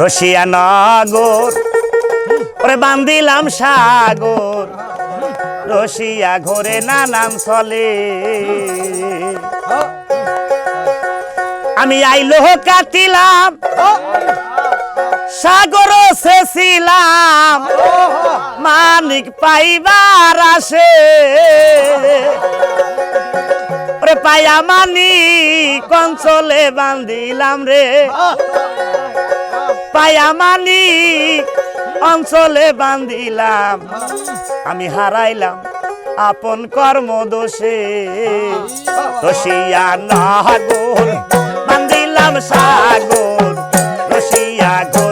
রশিয়া নগর ওরে বান্দিলাম সাগর, রশিয়া ঘরে নানান চলে আমি আইলো কাটিলাম সাগর শেছিলাম মানিক পাইবার আসে। ওরে পাইয়া মানিক কঞ্চলে বান্ধিলাম রে। পায়ামানি অঞ্চলে বান্ধিলাম। আমি হারাইলাম আপন কর্ম দোষে। রসিয়া নাগর, বান্ধিলাম সাগর। রসিয়া ঘরে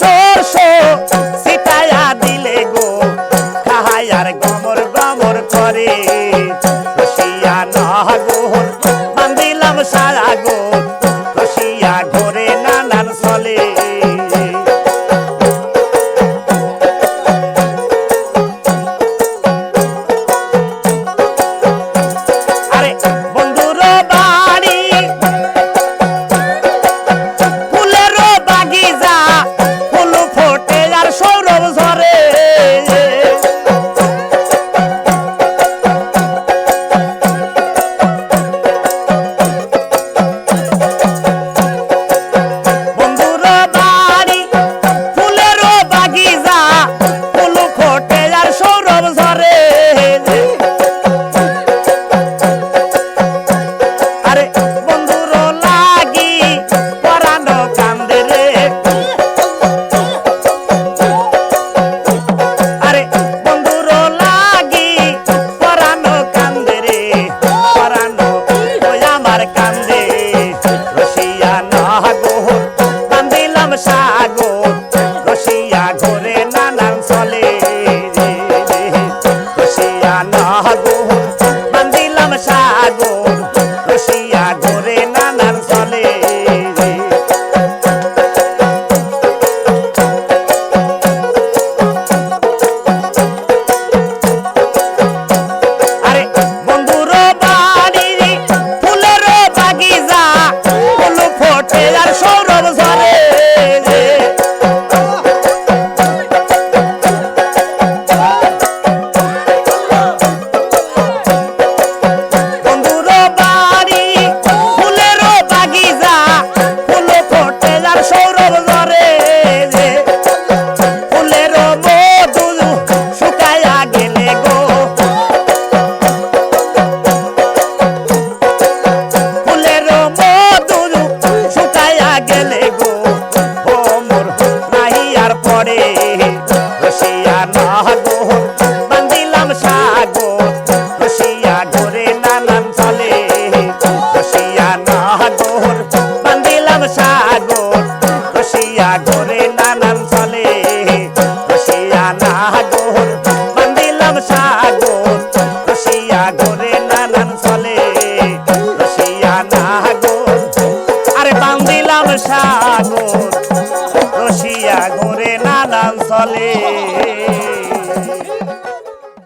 সর্ষ সিটায়া দিলে গো। খাহায়ার গমর গমর করে। রসিয়া না গো বান্ধিলাম সারা গো। そうな？